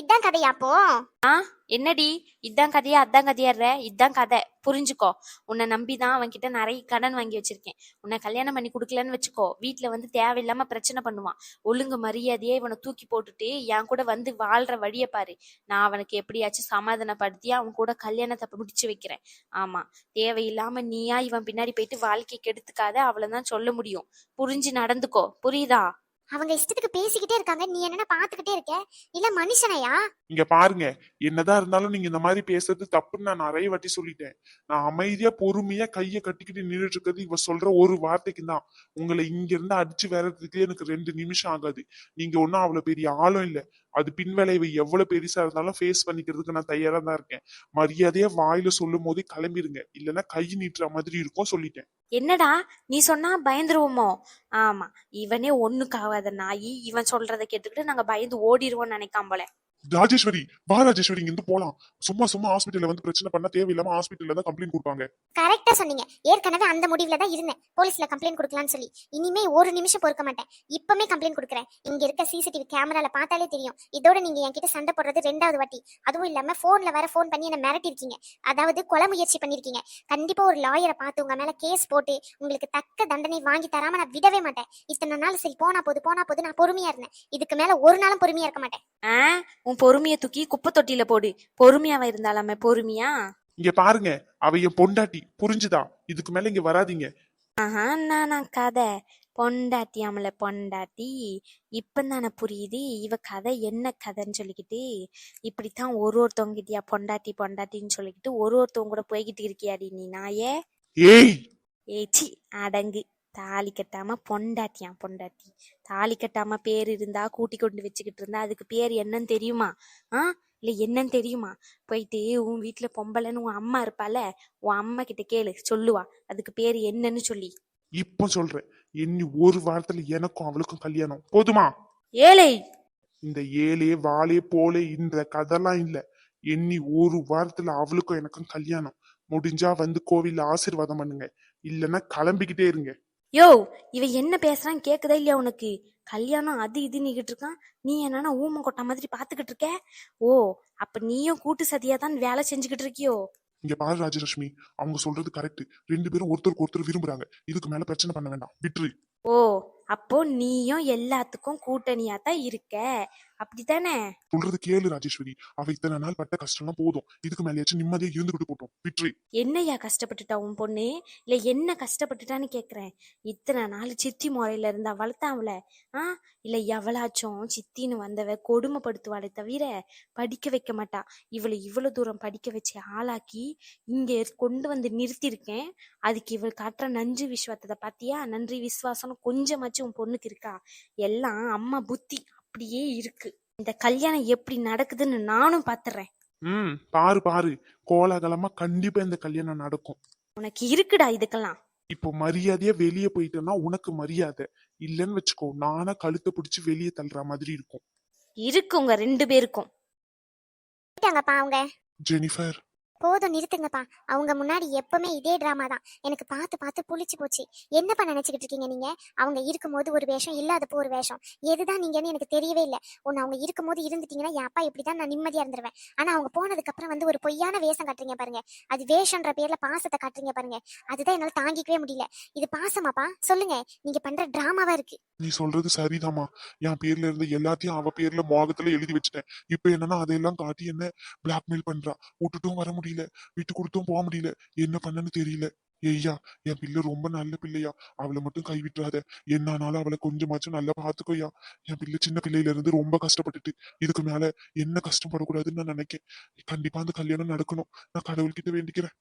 இதான் கதையா அப்போ? ஆ என்னடி? இதான் கதையா அதான் கதையாடுற இதான் கதை. புரிஞ்சுக்கோ. உன்னை நம்பிதான் அவன்கிட்ட நிறைய கடன் வாங்கி வச்சிருக்கேன். உன்னை கல்யாணம் பண்ணி கொடுக்கலன்னு வச்சுக்கோ. வீட்டுல வந்து தேவையில்லாம பிரச்சனை பண்ணுவான். ஒழுங்கு மரியாதையே இவனை தூக்கி போட்டுட்டு என் கூட வந்து வாழ்ற வழியை பாரு. நான் அவனுக்கு எப்படியாச்சும் சமாதானப்படுத்தி அவன் கூட கல்யாணத்தை முடிச்சு வைக்கிறேன். ஆமா. தேவையில்லாம நீயா இவன் பின்னாடி போயிட்டு வாழ்க்கை கெடுத்துக்காத அவ்வளவுதான் சொல்ல முடியும். புரிஞ்சு நடந்துக்கோ. புரியுதா? அவங்க இஷ்டத்துக்கு பேசிக்கிட்டே இருக்காங்க. நீ என்னன்னா பாத்துக்கிட்டே இருக்க? இல்ல மனுஷனையா? இங்க பாருங்க. என்னதான் இருந்தாலும் நீங்க இந்த மாதிரி பேசுறது தப்புன்னு நான் நிறைய வாட்டி சொல்லிட்டேன். நான் அமைதியா பொறுமையா கைய கட்டிக்கிட்டு நின்றுட்டு இருக்கிறது இவ சொல்ற ஒரு வார்த்தைக்கு தான் உங்களை இங்க இருந்து அடிச்சு வர்றதுக்கு எனக்கு ரெண்டு நிமிஷம் ஆகாது. நீங்க ஒன்னும் அவ்வளவு பெரிய ஆளும் இல்ல. அது பின்விளைவு எவ்வளவு பெருசா இருந்தாலும் ஃபேஸ் பண்ணிக்கிறதுக்கு நான் தயாரா தான் இருக்கேன். மரியாதையா வாயில சொல்லும் போதே கிளம்பிருங்க. இல்லைன்னா கை நீட்டுற மாதிரி இருக்கும் சொல்லிட்டேன். என்னடா? நீ சொன்னா பயந்துருவோமோ? ஆமா. இவனே ஒண்ணுக்காகாத நாயி. இவன் சொல்றதை கேட்டுக்கிட்டு நாங்க பயந்து ஓடிடுவோம்னு நினைக்காம போல. ராஜேஸ்வரி வா ராஜேஸ்வரி இங்க இருந்து போலாம். சும்மா சும்மா ஹாஸ்பிட்டல்ல வந்து பிரச்சனை பண்ணா தேவையில்லாம ஹாஸ்பிட்டல்ல தான் கம்ப்ளைண்ட் கொடுப்பாங்க. கரெக்டா சொன்னீங்க. ஏற்கனவே அந்த முடிவுல தான் இருந்தேன். போலீஸ்ல கம்ப்ளைண்ட் கொடுக்கலாம்னு சொல்லி. இனிமே ஒரு நிமிஷம் பொறுக்க மாட்டேன். இப்பமே கம்ப்ளைண்ட் கொடுக்குறேன். இங்க இருக்க சிசிடிவி கேமரால பார்த்தாலே தெரியும். இதோட நீங்க என்கிட்ட சண்டை போடுறது ரெண்டாவது வாட்டி. அதுவும் இல்லாம போன்ல வேற ஃபோன் பண்ணி என்ன மிரட்டி இருக்கீங்க அதாவது கொலை முயற்சி பண்ணிருக்கீங்க கண்டிப்பா ஒரு லாயரை பார்த்து உங்க மேல கேஸ் போட்டு உங்களுக்கு தக்க தண்டனை வாங்கி தராம நான் விடவே மாட்டேன். இத்தனை நாள் சரி போனா போது போனா போது நான் பொறுமையா இருந்தேன். இதுக்கு மேல ஒரு நாளும் பொறுமையா இருக்க மாட்டேன். உன் பொறுமைய தூக்கி குப்பை தொட்டியில போடு. பொறுமையாவா இருந்தாலாமே பொறுமையா? இங்க பாருங்க அவ என் பொண்டாட்டி. புரிஞ்சுதா? இதுக்கு மேல இங்க வராதீங்க. ஆஹா நானா கதை. பொண்டாட்டி ஆமல பொண்டாட்டி. இப்பந்தானே புரியுது? இவ கதை என்ன கதைன்னு சொல்லிக்கிட்டு இப்படித்தான் ஒரு ஒருத்தவங்கிட்டயா பொண்டாட்டி பொண்டாட்டின்னு சொல்லிக்கிட்டு ஒரு ஒருத்தவங்க கூட போய்கிட்டு இருக்கியாடி நீ நாயே? ஏய்! ஏச்சி அடங்கு. தாலி கட்டாம பொண்டாட்டியாம் பொண்டாட்டி. தாலி கட்டாம பேர் இருந்தா கூட்டி கொண்டு வச்சுக்கிட்டு இருந்தா அதுக்கு பேர் என்னன்னு தெரியுமா? ஆ? இல்ல என்னன்னு தெரியுமா? போயிட்டு உன் வீட்டுல பொம்பளைன்னு உன் அம்மா இருப்பால உன் அம்மா கிட்ட கேளு சொல்லுவா. அதுக்கு பேர் என்னன்னு சொல்லி. இப்ப சொல்றேன். இன்னி ஒரு வாரத்துல எனக்கும் அவளுக்கும் கல்யாணம். போதுமா? ஏழை! இந்த ஏழே வாளே போலே இந்த கதெல்லாம் இல்ல. எண்ணி ஒரு வாரத்துல அவளுக்கும் எனக்கும் கல்யாணம். முடிஞ்சா வந்து கோவில்ல ஆசீர்வாதம் பண்ணுங்க. இல்லைன்னா கிளம்பிக்கிட்டே இருங்க. யோ இவ என்ன பேசுறான்னு கேக்குதா இல்லையா உனக்கு? கல்யாணம் அது இது நீக்கிட்டு இருக்கான். நீ என்னன்னா ஊம கொட்டா மாதிரி பாத்துக்கிட்டு இருக்க? ஓ அப்ப நீயும் கூட்டு சதியா தான் வேலை செஞ்சுக்கிட்டு இருக்கியோ? இங்க பாரு ராஜலட்சுமி அவங்க சொல்றது கரெக்ட் ரெண்டு பேரும் ஒருத்தருக்கு ஒருத்தர் விரும்புறாங்க. இதுக்கு மேல பிரச்சனை பண்ண வேண்டாம். விட்டுரு. ஓ அப்போ நீயும் எல்லாத்துக்கும் கூட்டணியா தான் இருக்க. அப்படித்தானே? சொல்றது கேளு ராஜேஸ்வரி. அவ இத்தனை நாள் பட்ட கஷ்டம்லாம் போதும். இதுக்கு மேலேயாச்சும் நிம்மதியா இருந்துகிட்டு போட்டோம். விட்டுரு என்னய்யா கஷ்டப்பட்டுட்டா உன் பொண்ணு? இல்ல என்ன கஷ்டப்பட்டுட்டான்னு கேக்குறேன். இத்தனை நாள் சித்தி முறையில இருந்தா வளர்த்தாவல. ஆ? இல்ல எவளாச்சும் சித்தின்னு வந்தவ கொடுமைப்படுத்துவாளே தவிர படிக்க வைக்க மாட்டா. இவளை இவ்வளவு தூரம் படிக்க வச்சு ஆளாக்கி இங்க கொண்டு வந்து நிறுத்தியிருக்கேன். அதுக்கு இவள் காட்டுற நன்றி விஸ்வாசத்தை பாத்தியா நன்றி விசுவாசம் கொஞ்சமாச்சும் உன் பொண்ணுக்கு இருக்கா? எல்லாம் அம்மா புத்தி அப்படியே இருக்கு. இந்த கல்யாணம் எப்படி நடக்குதுன்னு நானும் பாத்துறேன். ம் பாரு பாரு. கோலாகலமா கண்டிப்பா இந்த கல்யாணம் நடக்கும். உனக்கு இருக்குடா இதுக்கெல்லாம். இப்போ மரியாதையா வெளியே போயிட்டேன்னா உனக்கு மரியாதை. இல்லைன்னு வச்சுக்கோ நானா கழுத்தை பிடிச்சு வெளியே தள்ளுற மாதிரி இருக்கும். இருக்கு உங்க ரெண்டு பேருக்கும். அவங்க. ஜெனிஃபர். போதும் நிறுத்துங்கப்பா. அவங்க முன்னாடி எப்பவுமே இதே டிராமா தான். எனக்கு பார்த்து பார்த்து புளிச்சு போச்சு. என்னப்பா நினைச்சுக்கிட்டு இருக்கீங்க நீங்க? அவங்க இருக்கும்போது ஒரு வேஷம் இல்லாதப்போ ஒரு வேஷம். எதுதான் நீங்கன்னு எனக்கு தெரியவே இல்லை. ஒன்னு அவங்க இருக்கும்போது இருந்துட்டீங்கன்னா என் அப்பா இப்படிதான் நான் நிம்மதியா இருந்துருவேன். ஆனா அவங்க போனதுக்கு அப்புறம் வந்து ஒரு பொய்யான வேஷம் காட்டுறீங்க பாருங்க. அது வேஷன்ற பேர்ல பாசத்தை காட்டுறீங்க பாருங்க. அதுதான் என்னால தாங்கிக்கவே முடியல. இது பாசமாப்பா? சொல்லுங்க. நீங்க பண்ற டிராமாவா இருக்கு. நீ சொல்றது சரிதாமா என் பேர்ல இருந்து எல்லாத்தையும் அவ பேர்ல மோகத்துல எழுதி வச்சுட்டேன். இப்ப என்னன்னா அதையெல்லாம் காட்டி என்ன பிளாக்மெயில் பண்றா? விட்டுட்டும் வர முடியல. விட்டு கொடுத்தும் போக முடியல. என்ன பண்ணன்னு தெரியல. ஐயா என் பிள்ளை ரொம்ப நல்ல பிள்ளையா. அவளை மட்டும் கைவிட்டுறாத என்னானாலும் அவளை கொஞ்சமாச்சும் நல்லா பாத்துக்கோயா என் பிள்ளை சின்ன பிள்ளையில இருந்து ரொம்ப கஷ்டப்பட்டுட்டு இதுக்கு மேல என்ன கஷ்டப்படக்கூடாதுன்னு நான் நினைக்கேன். கண்டிப்பா அந்த கல்யாணம் நடக்கணும். நான் கடவுள்கிட்ட வேண்டிக்கிறேன்.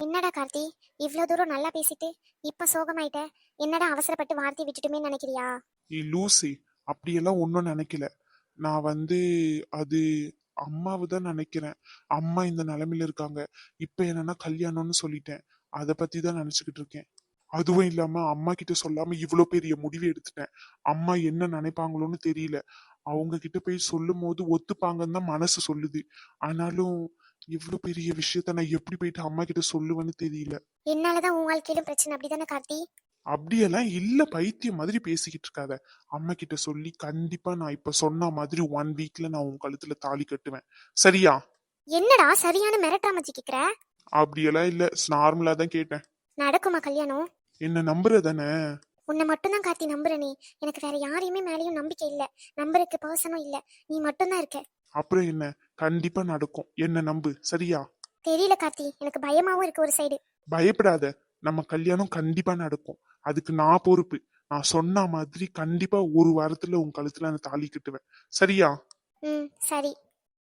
என்னடா கார்த்தி? இவ்ளோ தூரம் நல்லா பேசிட்டு இப்ப சோகமாயிட்ட? என்னடா அவசரப்பட்டு வார்த்தை விட்டுட்டுமே நினைக்கிறியா? நீ லூசி. அப்படியெல்லாம் ஒன்றும் நினைக்கல. நான் வந்து அது அம்மாவை தான் நினைக்கிறேன். அம்மா இந்த நிலைமையில இருக்காங்க. இப்ப என்னன்னா கல்யாணம்னு சொல்லிட்டேன். அதை பத்தி தான் நினைச்சுக்கிட்டு இருக்கேன். அதுவும் இல்லாம அம்மா கிட்ட சொல்லாம இவ்வளோ பெரிய முடிவு எடுத்துட்டேன். அம்மா என்ன நினைப்பாங்களோன்னு தெரியல. அவங்க கிட்ட போய் சொல்லும் போது ஒத்துப்பாங்கன்னு தான் மனசு சொல்லுது. ஆனாலும் இவ்வளவு பெரிய விஷயத்த நான் எப்படி போயிட்டு அம்மா கிட்ட சொல்லுவேன்னு தெரியல. என்னாலதான் உன் வாழ்க்கையிலும் பிரச்சனை அப்படிதானே கார்த்தி? அப்படியெல்லாம் இல்ல பைத்தியம் மாதிரி பேசிக்கிட்டு இருக்காத. அம்மா கிட்ட சொல்லி கண்டிப்பா நான் இப்ப சொன்ன மாதிரி ஒன் வீக்ல நான் உன் கழுத்துல தாலி கட்டுவேன். சரியா? என்னடா சரியான மிரட்டாமச்சி கேக்குற? அப்படியெல்லாம் இல்ல. நார்மலா தான் கேட்டேன். நடக்குமா கல்யாணம்? என்ன நம்புற தானே? உன்னை மட்டும் தான் கார்த்தி நம்புறனே. எனக்கு வேற யாரையுமே மேலேயும் நம்பிக்கை இல்ல. நம்புறதுக்கு பர்சனும் இல்ல. நீ மட்டும் தான் இருக்க. அப்புறம் என்ன? கண்டிப்பா நடக்கும். என்ன நம்பு? சரியா? தெரியல கார்த்தி. எனக்கு பயமாவும் இருக்கு ஒரு சைடு பயப்படாத. நம்ம கல்யாணம் கண்டிப்பா நடக்கும். அதுக்கு நான் பொறுப்பு. நான் சொன்ன மாதிரி கண்டிப்பா ஒரு வாரத்துல உன் கழுத்துல அந்த தாலி கட்டுவேன். சரியா? ம் சரி.